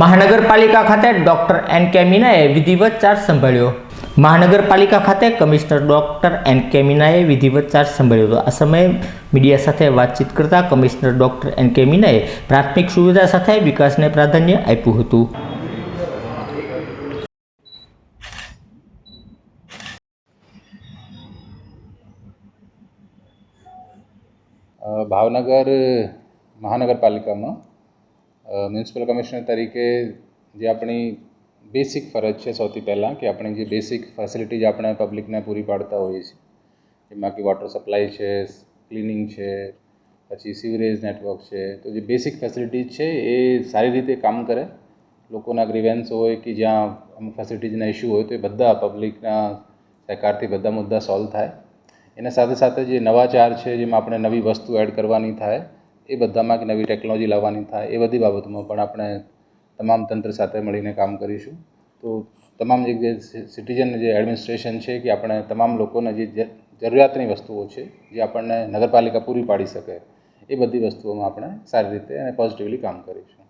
મહાનગરપાલિકા ખાતે doctor N કે મીનાએ વિધિવત ચાર્જ સંભાળ્યો. મહાનગરપાલિકા ખાતે કમિશનર ડોક્ટર એન કે મીનાએ વિધિવત ચાર્જ સંભાળ્યો હતો. આ સમયે મીડિયા સાથે વાતચીત કરતા કમિશનર ડોક્ટર એન કે મીનાએ પ્રાથમિક સુવિધા સાથે વિકાસને પ્રાધાન્ય આપ્યું હતું. ભાવનગર મહાનગરપાલિકામાં મ્યુનિસિપલ કમિશનર તરીકે જે આપણી બેસિક ફરજ છે સૌથી પહેલાં કે આપણે જે બેસિક ફેસિલિટીઝ આપણે પબ્લિકને પૂરી પાડતા હોઈએ છીએ. જેમાં કે વોટર સપ્લાય છે ક્લિનિંગ છે, પછી સિવરેજ નેટવર્ક છે. તો જે બેસિક ફેસિલિટીઝ છે એ સારી રીતે કામ કરે. લોકોના ગ્રીવેન્સ હોય કે જ્યાં અમુક ફેસિલિટીઝના ઇસ્યુ હોય તો એ બધા પબ્લિકના સહકારથી બધા મુદ્દા સોલ્વ થાય. એના સાથે સાથે જે નવા ચાર છે જેમાં આપણે નવી વસ્તુ એડ કરવાની થાય એ બધામાં કે નવી ટેકનોલોજી લાવવાની થાય, એ બધી બાબતોમાં પણ આપણે તમામ તંત્ર સાથે મળીને કામ કરીશું. તો તમામ જે સિટીઝન જે એડમિનિસ્ટ્રેશન છે કે આપણે તમામ લોકોને જે, જરૂરિયાતની વસ્તુઓ છે, જે આપણને નગરપાલિકા પૂરી પાડી શકે, એ બધી વસ્તુઓમાં આપણે સારી રીતે અને પોઝિટિવલી કામ કરીશું.